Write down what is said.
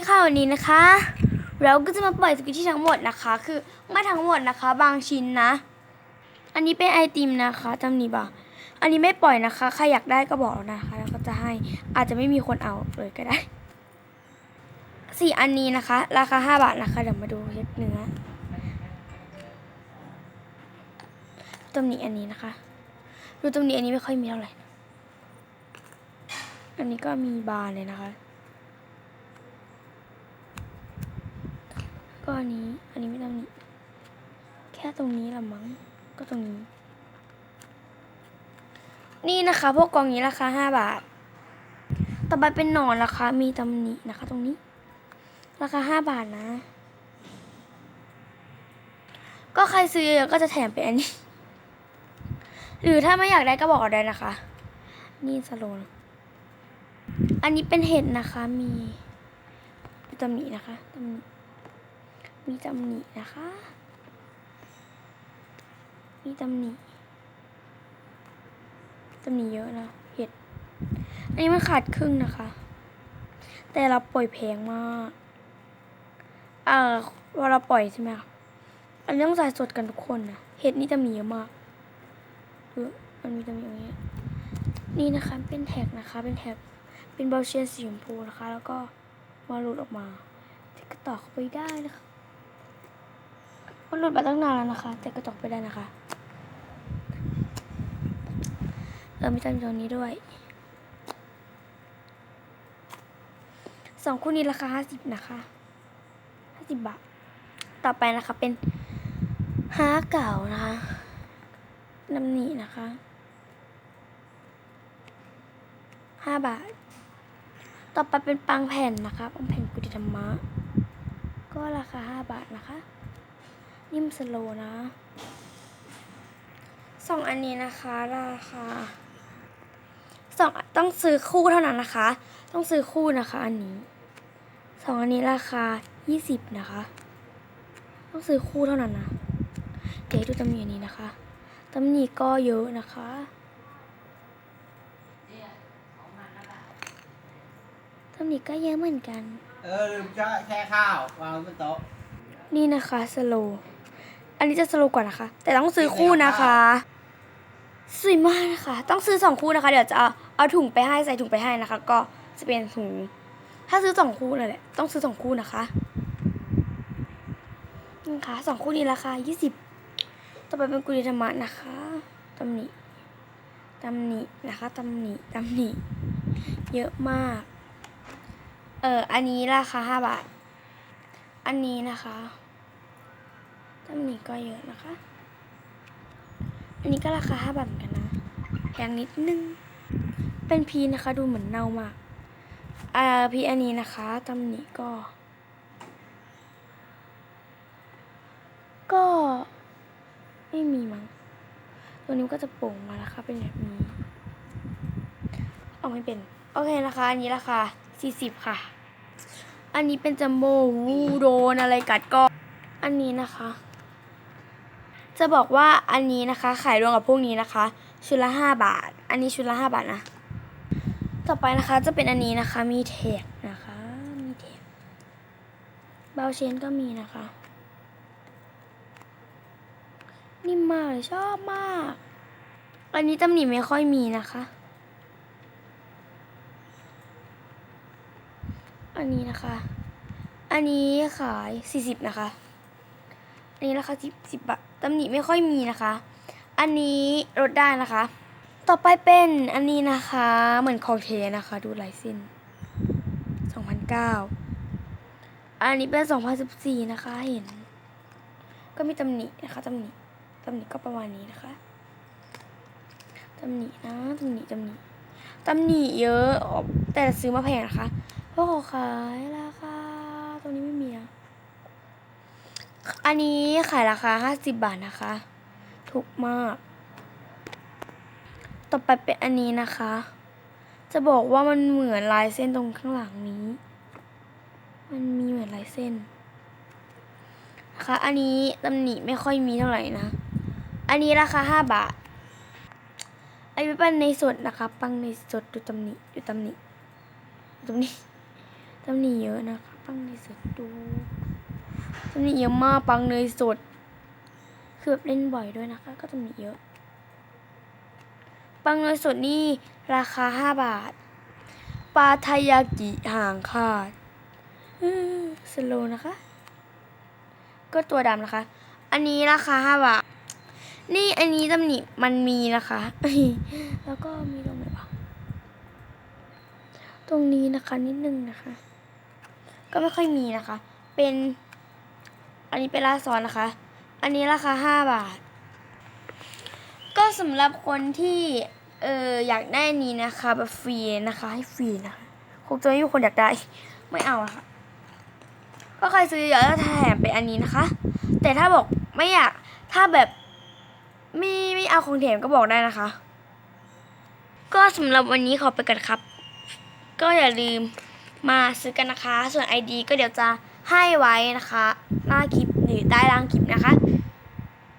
ดีค่ะวันนี้นะคะ เราก็จะมาปล่อยสกิทที่ทั้งหมดนะคะ คือไม่ทั้งหมดนะคะ บางชิ้นนะ อันนี้เป็นไอติมนะคะจำนี้บ่อันนี้ไม่ปล่อยนะคะใครอยากได้ก็บอกนะคะแล้วก็จะให้อาจจะไม่มีคนเอาเลยก็ได้สี่อันนี้นะคะ ราคาห้าบาทนะคะเดี๋ยวมาดูเล็บเนื้อตำหนิอันนี้นะคะ ดูตำหนิอันนี้ไม่ค่อยมีเท่าไหร่อันนี้ก็มีบานเลยนะคะ ก็อันนี้ อันนี้ไม่ตำหนิแค่ตรงนี้ละมั้ง ก็ตรงนี้ นี่นะคะ พวกกองนี้ราคาห้าบาท ต่อไปเป็นหนอนราคา มีตำหนินะคะ ตรงนี้ ราคาห้าบาทนะ ก็ใครซื้อเยอะก็จะแถมเป็นอันนี้ หรือถ้าไม่อยากได้ก็บอกได้นะคะ นี่สโลนอันนี้เป็นเห็ดนะคะ มีมีตำหนินะคะตำหนิ มีตำหนินะคะ มีตำหนิตำหนิเยอะนะเห็ด อันนี้มันขาดครึ่งนะคะ แต่เราปล่อยแพงมาก เอ่อเวลาปล่อยใช่ไหมคะอันนี้ต้องใส่สดกันทุกคนนะเห็ดนี่จะมีเยอะมากเออมันมีจะมีอย่างเงี้ย นี่นะคะเป็นแท็กนะคะ เป็นแท็ก เป็นเบลเชียนสีชมพูนะคะ แล้วก็มาหลุดออกมาแต่ก็ต่อเข้าไปได้นะคะ มันหลุดมาตั้งนานแล้วนะคะ แต่ก็ตกไปได้นะคะเออมีตังตรงนี้ด้วยสองคู่นี้ราคาห้าสิบนะคะห้าสิบบาท ต่อไปนะคะเป็นฮาเก่านะคะน้ำหนีนะคะห้าบาท ต่อไปเป็นปังแผ่นนะคะ ปังแผ่นกุฏิธรรมะ ก็ราคาห้าบาทนะคะ นิ่มสโลว์นะสองอันนี้นะคะราคาสองต้องซื้อคู่เท่านั้นนะคะ ต้องซื้อคู่นะคะ อันนี้สองอันนี้ราคายี่สิบนะคะ ต้องซื้อคู่เท่านั้นนะเดี๋ยวให้ดูตำหนิอันนี้นะคะตำหนิก็เยอะนะคะตำหนิก็เยอะเหมือนกัน เออลืมแช่แช่ข้าววางไว้บนโต๊ะนี่นะคะสโลว์ อันนี้จะสโลว์กว่านะคะ แต่ต้องซื้อคู่นะคะสวยมากนะคะ ต้องซื้อสองคู่นะคะ เดี๋ยวจะเอาเอาถุงไปให้ใส่ถุงไปให้นะคะ ก็จะเป็นถุง ถ้าซื้อสองคู่เลยแหละต้องซื้อสองคู่นะคะนี่ค่ะสองคู่นี้ราคายี่สิบต่อไปเป็นกุลิธรรมะนะคะตำหนิตำหนินะคะตำหนิตำหนิเยอะมาก เอออันนี้ราคาห้าบาท อันนี้นะคะ ตำหนิก็เยอะนะคะ อันนี้ก็ราคาห้าบาทเหมือนกันนะแพงนิดนึง เป็นพีนะคะดูเหมือนเน่ามาก อ่าพีอันนี้นะคะตำหนิก็ ก็ไม่มีมั้ง ตัวนี้ก็จะโป่งมานะคะเป็นแบบนี้เอาไม่เป็น โอเคนะคะอันนี้ราคา40ค่ะ อันนี้เป็นจัมโบ้วูโดนอะไรกัดก็ อันนี้นะคะ จะบอกว่าอันนี้นะคะ ขายรวมกับพวกนี้นะคะ ชุดละห้าบาท อันนี้ชุดละห้าบาทนะ ต่อไปนะคะจะเป็นอันนี้นะคะ มีแท็กนะคะ มีแท็กเบลเชนก็มีนะคะ นิ่มมากเลยชอบมาก อันนี้ตำหนิไม่ค่อยมีนะคะ อันนี้นะคะ อันนี้ขายสี่สิบนะคะอันนี้ราคาสิบสิบบาท ตำหนิไม่ค่อยมีนะคะ อันนี้ลดได้นะคะ ต่อไปเป็นอันนี้นะคะ เหมือนขอเทนะคะ ดูลายเส้นสองพันเก้าอันนี้เป็นสองพันสิบสี่นะคะ เห็น ก็มีตำหนินะคะตำหนิตำหนิก็ประมาณนี้นะคะตำหนินะตำหนิตำหนิตำหนิเยอะแต่ซื้อมาแพงนะคะเพราะเขาขายราคาตรงนี้ไม่มีอะ อันนี้ขายราคาห้าสิบบาทนะคะ ถูกมาก ต่อไปเป็นอันนี้นะคะ จะบอกว่ามันเหมือนลายเส้นตรงข้างหลังนี้ มันมีเหมือนลายเส้นนะคะ อันนี้ตำหนิไม่ค่อยมีเท่าไหร่นะ อันนี้ราคาห้าบาท อันนี้เป็นในสดนะคะ ปังในสดดูตำหนิดูตำหนิดูตำหนิตำหนิเยอะนะคะ ปังปังเนสดดู ตำหนิเยอะมากปังเนยสด คือแบบเล่นบ่อยด้วยนะคะ ก็ตำหนิเยอะ ปังเนยสดนี่ราคาห้าบาท ปลาทายากิห่างขาดสโลนะคะ ก็ตัวดำนะคะ อันนี้ราคาห้าบาท นี่อันนี้ตำหนิมันมีนะคะ แล้วก็มีตรงไหนวะตรงนี้นะคะนิดนึงนะคะ ก็ไม่ค่อยมีนะคะ เป็น อันนี้เป็นลาซอนนะคะ อันนี้ราคาห้าบาท ก็สำหรับคนที่เอออยากได้อันนี้นะคะแบบฟรีนะคะ ให้ฟรีนะคะคงจะไม่มีคนอยากได้ไม่เอาอะค่ะ ก็ใครซื้อเยอะแล้วแถมไปอันนี้นะคะ แต่ถ้าบอกไม่อยากถ้าแบบไม่ไม่เอาของแถมก็บอกได้นะคะ ก็สำหรับวันนี้ขอไปกันครับ ก็อย่าลืมมาซื้อกันนะคะ ส่วน ID ก็เดี๋ยวจะ ให้ไว้นะคะ หน้าคลิปหรือใต้ล่างคลิปนะคะ